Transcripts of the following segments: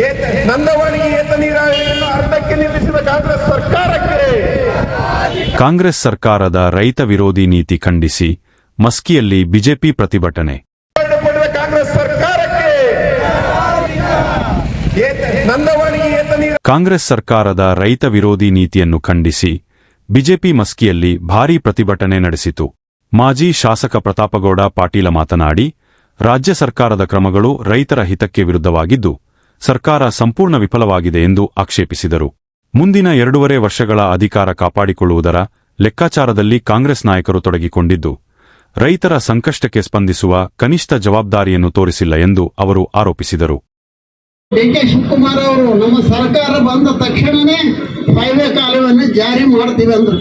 ಏತ- ನಂದವಾಣಿಗೆ ಏತ ನೀರಾವರಿಯನ್ನು ಅರ್ಧಕ್ಕೆ ನಿಲ್ಲಿಸಿದ ಕಾಂಗ್ರೆಸ್ ಸರ್ಕಾರಕ್ಕೆ. ಕಾಂಗ್ರೆಸ್ ಸರ್ಕಾರದ ರೈತ ವಿರೋಧಿ ನೀತಿ ಖಂಡಿಸಿ ಮಸ್ಕಿಯಲ್ಲಿ ಬಿಜೆಪಿ ಪ್ರತಿಭಟನೆ. ಕಾಂಗ್ರೆಸ್ ಸರ್ಕಾರಕ್ಕೆ. ಕಾಂಗ್ರೆಸ್ ಸರ್ಕಾರದ ರೈತ ವಿರೋಧಿ ನೀತಿಯನ್ನು ಖಂಡಿಸಿ ಬಿಜೆಪಿ ಮಸ್ಕಿಯಲ್ಲಿ ಭಾರೀ ಪ್ರತಿಭಟನೆ ನಡೆಸಿತು. ಮಾಜಿ ಶಾಸಕ ಪ್ರತಾಪಗೌಡ ಪಾಟೀಲ ಮಾತನಾಡಿ ರಾಜ್ಯ ಸರ್ಕಾರದ ಕ್ರಮಗಳು ರೈತರ ಹಿತಕ್ಕೆ ವಿರುದ್ಧವಾಗಿದ್ದು ಸರ್ಕಾರ ಸಂಪೂರ್ಣ ವಿಫಲವಾಗಿದೆ ಎಂದು ಆಕ್ಷೇಪಿಸಿದರು. ಮುಂದಿನ ಎರಡೂವರೆ ವರ್ಷಗಳ ಅಧಿಕಾರ ಕಾಪಾಡಿಕೊಳ್ಳುವುದರ ಲೆಕ್ಕಾಚಾರದಲ್ಲಿ ಕಾಂಗ್ರೆಸ್ ನಾಯಕರು ತೊಡಗಿಕೊಂಡಿದ್ದು, ರೈತರ ಸಂಕಷ್ಟಕ್ಕೆ ಸ್ಪಂದಿಸುವ ಕನಿಷ್ಠ ಜವಾಬ್ದಾರಿಯನ್ನು ತೋರಿಸಿಲ್ಲ ಎಂದು ಅವರು ಆರೋಪಿಸಿದರು. ಡಿಕೆ ಶಿವಕುಮಾರ್ ಅವರು ನಮ್ಮ ಸರ್ಕಾರ ಬಂದ ತಕ್ಷಣನೇ ಹೈವೇ ಕಾಲುವೆಯನ್ನು ಜಾರಿ ಮಾಡ್ತೀವಿ ಅಂದ್ರು.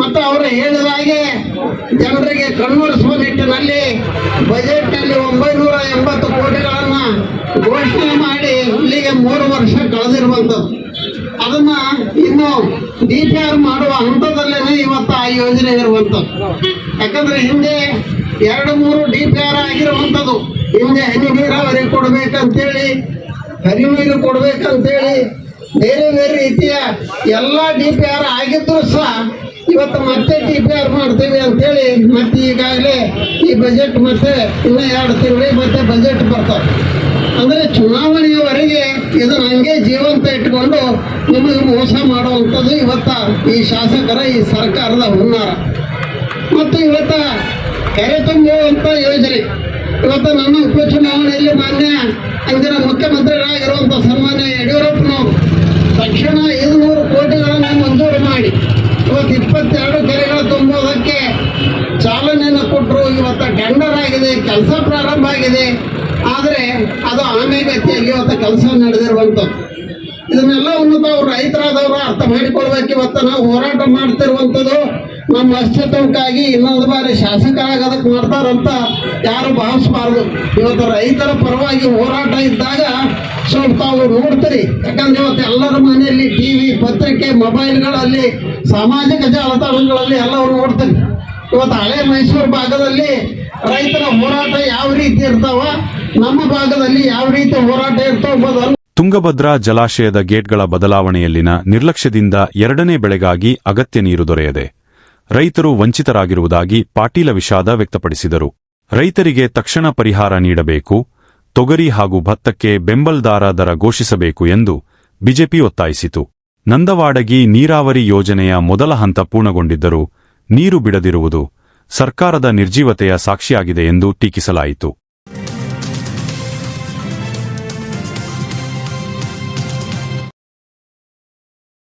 ಮತ್ತು ಅವರು ಹೇಳಿದ ಹಾಗೆ ಜನರಿಗೆ ಕಣ್ಮರಿಸುವ ನಿಟ್ಟಿನಲ್ಲಿ ಬಜೆಟ್ನಲ್ಲಿ ಒಂಬೈನೂರ ಕೋಟಿಗಳನ್ನ ಘೋಷಣೆ ಮಾಡಿ ಇಲ್ಲಿಗೆ ಮೂರು ವರ್ಷ ಕಳೆದಿರುವಂಥದ್ದು. ಅದನ್ನ ಇನ್ನು ಡಿ ಪಿ ಆರ್ ಮಾಡುವ ಹಂತದಲ್ಲೇನೆ ಇವತ್ತು ಆ ಯೋಜನೆ ಇರುವಂಥದ್ದು. ಯಾಕಂದ್ರೆ ಹಿಂದೆ ಎರಡು ಮೂರು ಡಿ ಪಿ ಆರ್ ಆಗಿರುವಂಥದ್ದು. ಹಿಂದೆ ಹನಿ ನೀರಾವರಿ ಕೊಡ್ಬೇಕಂತೇಳಿ, ಹನಿ ನೀರು ಕೊಡ್ಬೇಕಂತೇಳಿ, ಬೇರೆ ಬೇರೆ ರೀತಿಯ ಎಲ್ಲ ಡಿ ಪಿ ಆರ್ ಆಗಿದ್ರು ಸಹ ಇವತ್ತು ಮತ್ತೆ ಡಿ ಪಿ ಆರ್ ಮಾಡ್ತೀವಿ ಅಂತೇಳಿ ಮತ್ತೆ ಈಗಾಗಲೇ ಈ ಬಜೆಟ್ ಮತ್ತೆ ಇನ್ನೂ ಎರಡು ತಿಂಗಳಿಗೆ ಮತ್ತೆ ಬಜೆಟ್ ಬರ್ತಾವೆ. ಅಂದ್ರೆ ಚುನಾವಣೆಯವರೆಗೆ ಇದನ್ನ ಹಂಗೆ ಜೀವಂತ ಇಟ್ಕೊಂಡು ನಿಮಗೆ ಮೋಸ ಮಾಡುವಂಥದ್ದು ಇವತ್ತ ಈ ಶಾಸಕರ ಈ ಸರ್ಕಾರದ ಹುನ್ನಾರ. ಮತ್ತು ಇವತ್ತ ಕೆರೆ ತುಂಬುವಂತ ಯೋಜನೆ. ಇವತ್ತು ನನ್ನ ಉಪಚುನಾವಣೆಯಲ್ಲಿ ಮಾನ್ಯ ಅಂದಿನ ಮುಖ್ಯಮಂತ್ರಿಗಳಾಗಿರುವಂಥ ಸನ್ಮಾನ್ಯ ಯಡಿಯೂರಪ್ಪನವರು ತಕ್ಷಣ ಐದುನೂರು ಕೋಟಿಗಳನ್ನು ಮಂಜೂರು ಮಾಡಿ. ಇವತ್ತು ಇಪ್ಪತ್ತೆರಡು ಕೆರೆಗಳ ತುಂಬುವುದಕ್ಕೆ ಚಾಲನೆಯನ್ನು ಕೊಟ್ಟರು. ಇವತ್ತು ಟೆಂಡರ್ ಆಗಿದೆ, ಕೆಲಸ ಪ್ರಾರಂಭ ಆಗಿದೆ. ಅದು ಆಮೇಲೆ ಇವತ್ತು ಕೆಲಸ ನಡೆದಿರುವಂಥದ್ದು ಇದನ್ನೆಲ್ಲವನ್ನು ತಾವು ರೈತರಾದವರು ಅರ್ಥ ಮಾಡಿಕೊಳ್ಬೇಕು. ಇವತ್ತು ನಾವು ಹೋರಾಟ ಮಾಡ್ತಿರುವಂಥದ್ದು ನಮ್ಮ ಅಸ್ತಿತ್ವಕ್ಕಾಗಿ ಇನ್ನೊಂದು ಬಾರಿ ಶಾಸಕರಾಗೋದಕ್ಕೆ ಮಾಡ್ತಾರಂತ ಯಾರು ಭಾವಿಸಬಾರ್ದು. ಇವತ್ತು ರೈತರ ಪರವಾಗಿ ಹೋರಾಟ ಇದ್ದಾಗ ಸ್ವಲ್ಪ ತಾವು ನೋಡ್ತೀರಿ. ಯಾಕಂದ್ರೆ ಇವತ್ತು ಎಲ್ಲರ ಮನೆಯಲ್ಲಿ ಟಿ ವಿ ಪತ್ರಿಕೆ, ಮೊಬೈಲ್ಗಳಲ್ಲಿ, ಸಾಮಾಜಿಕ ಜಾಲತಾಣಗಳಲ್ಲಿ ಎಲ್ಲವೂ ನೋಡ್ತೀರಿ. ಇವತ್ತು ಹಳೆ ಮೈಸೂರು ಭಾಗದಲ್ಲಿ ರೈತರ ಹೋರಾಟ ಯಾವ ರೀತಿ ಇರ್ತಾವ? ನಮ್ಮ ಭಾಗದಲ್ಲಿ ಯಾವ ರೀತಿ ಹೋರಾಟ ಇರ್ತಾವ ತುಂಗಭದ್ರಾ ಜಲಾಶಯದ ಗೇಟ್ಗಳ ಬದಲಾವಣೆಯಲ್ಲಿನ ನಿರ್ಲಕ್ಷ್ಯದಿಂದ ಎರಡನೇ ಬೆಳೆಗಾಗಿ ಅಗತ್ಯ ನೀರು ದೊರೆಯದೆ, ರೈತರು ವಂಚಿತರಾಗಿರುವುದಾಗಿ ಪಾಟೀಲ ವಿಷಾದ ವ್ಯಕ್ತಪಡಿಸಿದರು. ರೈತರಿಗೆ ತಕ್ಷಣ ಪರಿಹಾರ ನೀಡಬೇಕು, ತೊಗರಿ ಹಾಗೂ ಭತ್ತಕ್ಕೆ ಬೆಂಬಲ್ದಾರ ದರ ಘೋಷಿಸಬೇಕು ಎಂದು ಬಿಜೆಪಿ ಒತ್ತಾಯಿಸಿತು. ನಂದವಾಡಗಿ ನೀರಾವರಿ ಯೋಜನೆಯ ಮೊದಲ ಹಂತ ಪೂರ್ಣಗೊಂಡಿದ್ದರೂ ನೀರು ಬಿಡದಿರುವುದು ಸರ್ಕಾರದ ನಿರ್ಜೀವತೆಯ ಸಾಕ್ಷಿಯಾಗಿದೆ ಎಂದು ಟೀಕಿಸಲಾಯಿತು.